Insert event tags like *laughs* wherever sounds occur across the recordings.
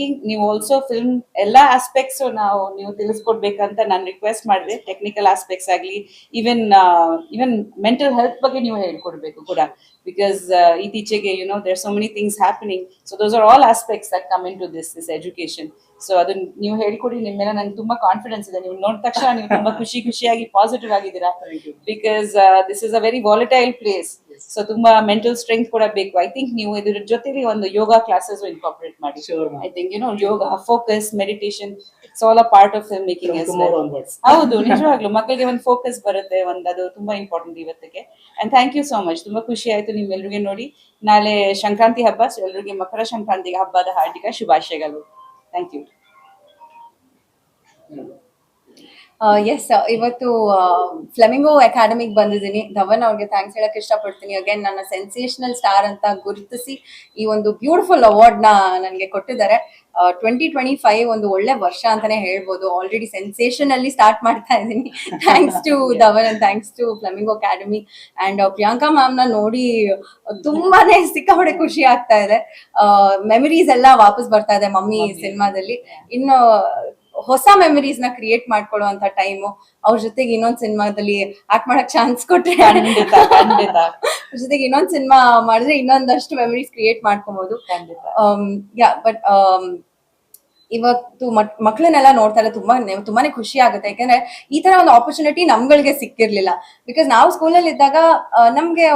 Making ನೀವು also film ಎಲ್ಲ aspects ನಾವು ನೀವು ತಿಳಿಸ್ಕೊಡ್ಬೇಕಂತ ನಾನು ರಿಕ್ವೆಸ್ಟ್ ಮಾಡಿದೆ. ಟೆಕ್ನಿಕಲ್ ಆಸ್ಪೆಕ್ಟ್ಸ್ ಆಗಲಿ ಈವನ್ ಈವನ್ ಮೆಂಟಲ್ ಹೆಲ್ತ್ ಬಗ್ಗೆ ನೀವು ಹೇಳ್ಕೊಡ್ಬೇಕು ಕೂಡ. ಬಿಕಾಸ್ ಇತ್ತೀಚೆಗೆ you know there so many things happening so those are all aspects that come into this this education so ಅದನ್ನ ನೀವು ಹೇಳ್ಕೊಡಿ ನಿಮ್ಮ ಮೇಲೆ ನಂಗೆ ತುಂಬಾ ಕಾನ್ಫಿಡೆನ್ಸ್ ಇದೆ. ನೀವು ನೋಡಿದ ತಕ್ಷಣ ನೀವು ತುಂಬಾ ಖುಷಿ ಖುಷಿಯಾಗಿ ಪಾಸಿಟಿವ್ ಆಗಿದ್ದೀರಾ? Because this is a very volatile place so ತುಂಬಾ ಮೆಂಟಲ್ ಸ್ಟ್ರೆಂತ್ ಕೂಡ ಬೇಕು. ಐ ಥಿಂಕ್ ನೀವು ಇದ್ರ ಜೊತೆಲಿ ಒಂದು ಯೋಗ ಕ್ಲಾಸಸ್ ಇನ್ಕಾರ್ಪೊರೇಟ್ ಮಾಡಿ. I think you know yoga focus meditation it's all a part of film making. ಹೌದು ನಿಜವಾಗ್ಲು. ಮಕ್ಕಳಿಗೆ ಒಂದು ಫೋಕಸ್ ಬರುತ್ತೆ ಒಂದು ಅದು ತುಂಬಾ ಇಂಪಾರ್ಟೆಂಟ್ ಇವತ್ತಿಗೆ. And thank you so much ತುಂಬಾ ಖುಷಿ ಆಯ್ತು ನಿಮ್ಮೆಲ್ಲರಿಗೆ ನೋಡಿ. ನಾಳೆ ಸಂಕ್ರಾಂತಿ ಹಬ್ಬ ಸೊ ಎಲ್ಲರಿಗೆ ಮಕರ ಸಂಕ್ರಾಂತಿಗೆ ಹಬ್ಬದ ಹಾರ್ದಿಕ ಶುಭಾಶಯಗಳು. ಥ್ಯಾಂಕ್ ಯು ಎಸ್ ಇವತ್ತು ಫ್ಲೆಮಿಂಗೋ ಅಕಾಡೆಮಿಗೆ ಬಂದಿದ್ದೀನಿ. ಧವನ್ ಅವ್ರಿಗೆ ಥ್ಯಾಂಕ್ಸ್ ಹೇಳಕ್ ಇಷ್ಟಪಡ್ತೀನಿ. ಅಗೇನ್ ನನ್ನ ಸೆನ್ಸೇಷನಲ್ ಸ್ಟಾರ್ ಅಂತ ಗುರುತಿಸಿ ಈ ಒಂದು ಬ್ಯೂಟಿಫುಲ್ ಅವಾರ್ಡ್ನ ನನಗೆ ಕೊಟ್ಟಿದ್ದಾರೆ. ಟ್ವೆಂಟಿ ಟ್ವೆಂಟಿ ಫೈವ್ ಒಂದು ಒಳ್ಳೆ ವರ್ಷ ಅಂತಾನೆ ಹೇಳ್ಬೋದು. ಆಲ್ರೆಡಿ ಸೆನ್ಸೇಷನ್ ಅಲ್ಲಿ ಸ್ಟಾರ್ಟ್ ಮಾಡ್ತಾ ಇದ್ದೀನಿ. Thanks to *laughs* Dhawan and thanks to Flamingo Academy and Priyanka ಮ್ಯಾಮ್ನ ನೋಡಿ ತುಂಬಾನೇ ಸಿಕ್ಕಾಪಟ್ಟೆ ಖುಷಿ ಆಗ್ತಾ ಇದೆ. ಮೆಮರೀಸ್ ಎಲ್ಲ ವಾಪಸ್ ಬರ್ತಾ ಇದೆ ಮಮ್ಮಿ ಸಿನಿಮಾದಲ್ಲಿ. ಇನ್ನು ಹೊಸ ಮೆಮರೀಸ್ನ ಕ್ರಿಯೇಟ್ ಮಾಡ್ಕೊಳ್ಳುವಂತ ಟೈಮು ಅವ್ರ ಜೊತೆಗೆ ಇನ್ನೊಂದ್ ಸಿನಿಮಾದಲ್ಲಿ ಆಕ್ಟ್ ಮಾಡಕ್ ಚಾನ್ಸ್ ಕೊಟ್ರೆ ಅವ್ರ ಜೊತೆಗೆ ಇನ್ನೊಂದ್ ಸಿನಿಮಾ ಮಾಡಿದ್ರೆ ಇನ್ನೊಂದಷ್ಟು ಮೆಮರೀಸ್ ಕ್ರಿಯೇಟ್ ಮಾಡ್ಕೊಬಹುದು ಯಾ ಬಟ್ ಇವತ್ತು ಮಕ್ಳನ್ನೆಲ್ಲ ನೋಡ್ತಾ ಇರೋ ತುಂಬಾ ತುಂಬಾನೇ ಖುಷಿ ಆಗುತ್ತೆ. ಯಾಕಂದ್ರೆ ಈ ತರ ಒಂದು ಆಪರ್ಚುನಿಟಿ ನಮ್ಗಳಿಗೆ ಸಿಕ್ಕಿರ್ಲಿಲ್ಲ. ಬಿಕಾಸ್ ನಾವು ಸ್ಕೂಲಲ್ಲಿ ಇದ್ದಾಗ ನಮ್ಗೆ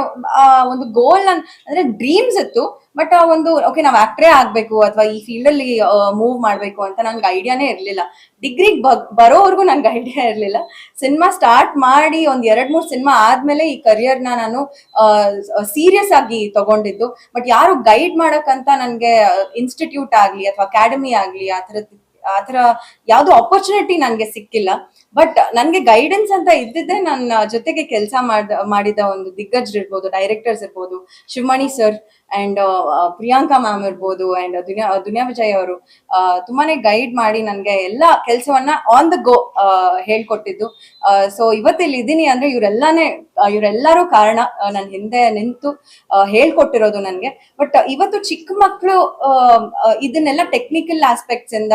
ಆ ಒಂದು ಗೋಲ್ ಅಂದ್ರೆ ಡ್ರೀಮ್ಸ್ ಇತ್ತು. ಬಟ್ ಆ, ಒಂದು ಓಕೆ ನಾವ್ ಆಕ್ಟ್ರೇ ಆಗ್ಬೇಕು ಅಥವಾ ಈ ಫೀಲ್ಡ್ ಅಲ್ಲಿ ಮೂವ್ ಮಾಡ್ಬೇಕು ಅಂತ ನಂಗೆ ಐಡಿಯಾನೇ ಇರ್ಲಿಲ್ಲ. ಡಿಗ್ರಿಗೆ ಬರೋವರೆಗೂ ನನ್ಗೆ ಐಡಿಯಾ ಇರ್ಲಿಲ್ಲ. ಸಿನಿಮಾ ಸ್ಟಾರ್ಟ್ ಮಾಡಿ ಒಂದ್ ಎರಡ್, ಮೂರ್ ಸಿನಿಮಾ ಆದ್ಮೇಲೆ ಈ ಕರಿಯರ್ನ ನಾನು ಸೀರಿಯಸ್ ಆಗಿ ತಗೊಂಡಿದ್ದು. ಬಟ್ ಯಾರು ಗೈಡ್ ಮಾಡಕ್ಕಂತ ನನ್ಗೆ ಇನ್ಸ್ಟಿಟ್ಯೂಟ್ ಆಗ್ಲಿ ಅಥವಾ ಅಕಾಡೆಮಿ ಆಗ್ಲಿ ಆ ಥರದ್ ಆತರ ಯಾವ್ದು ಆಪರ್ಚುನಿಟಿ ನನ್ಗೆ ಸಿಕ್ಕಿಲ್ಲ. ಬಟ್ ನನ್ಗೆ ಗೈಡೆನ್ಸ್ ಅಂತ ಇದ್ದಿದ್ದೆ ನನ್ನ ಜೊತೆಗೆ ಕೆಲಸ ಮಾಡ ಮಾಡಿದ ಒಂದು ದಿಗ್ಗಜರು ಇರ್ಬೋದು ಡೈರೆಕ್ಟರ್ಸ್ ಇರ್ಬೋದು, Shivamani sir and Priyanka ma'am ಇರ್ಬೋದು ಅಂಡ್ ದುನಿಯಾ ದುನಿಯಾ ವಿಜಯ್ ಅವರು ತುಂಬಾನೇ ಗೈಡ್ ಮಾಡಿ ನನಗೆ ಎಲ್ಲ ಕೆಲಸವನ್ನ ಆನ್ ದ ಗೋ ಹೇಳ್ಕೊಟ್ಟಿದ್ದು. ಸೊ ಇವತ್ತಿಲ್ಲಿ ಇದ್ದೀನಿ ಅಂದ್ರೆ ಇವರೆಲ್ಲಾನೇ ಇವರೆಲ್ಲರೂ ಕಾರಣ ನನ್ನ ಹಿಂದೆ ನಿಂತು ಹೇಳ್ಕೊಟ್ಟಿರೋದು ನನಗೆ. ಬಟ್ ಇವತ್ತು ಚಿಕ್ಕ ಮಕ್ಕಳು ಇದನ್ನೆಲ್ಲ ಟೆಕ್ನಿಕಲ್ ಆಸ್ಪೆಕ್ಟ್ಸ್ ಇಂದ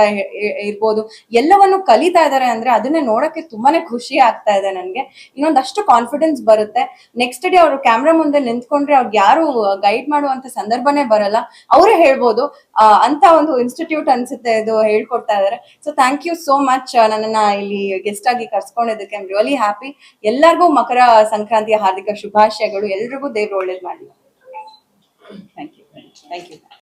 ಇರ್ಬೋದು. ಎಲ್ಲವನ್ನು ಕಲಿತಾ ಇದಾರೆ ಅಂದ್ರೆ ಅದನ್ನ ನೋಡಕ್ಕೆ ತುಂಬಾನೇ ಖುಷಿ ಆಗ್ತಾ ಇದೆ ನನಗೆ. ಇನ್ನೊಂದಷ್ಟು ಕಾನ್ಫಿಡೆನ್ಸ್ ಬರುತ್ತೆ. ನೆಕ್ಸ್ಟ್ ಡೇ ಅವರು ಕ್ಯಾಮ್ರಾ ಮುಂದೆ ನಿಂತ್ಕೊಂಡ್ರೆ ಅವ್ರಿಗೆ ಯಾರು ಗೈಡ್ ಮಾಡುವಂತ ಸಂದರ್ಭನೇ ಬರಲ್ಲ. ಅವರೇ ಹೇಳ್ಬೋದು ಅಂತ ಒಂದು ಇನ್ಸ್ಟಿಟ್ಯೂಟ್ ಅನ್ಸುತ್ತೆ ಇದು ಹೇಳ್ಕೊಡ್ತಾ ಇದಾರೆ. So thank you so much ನನ್ನನ್ನ ಇಲ್ಲಿ ಗೆಸ್ಟ್ ಆಗಿ ಕರ್ಸ್ಕೊಂಡಿದ್ದಕ್ಕೆ ಐಮ್ ರಿಯಲಿ ಹ್ಯಾಪಿ ಎಲ್ಲರಿಗೂ ಮಕರ ಸಂಕ್ರಾಂತಿಯ ಹಾರ್ದಿಕ ಶುಭಾಶಯಗಳು. ಎಲ್ರಿಗೂ ದೇವ್ರು ಒಳ್ಳೇದು ಮಾಡಿ ಥ್ಯಾಂಕ್ ಯು ಥ್ಯಾಂಕ್ ಯು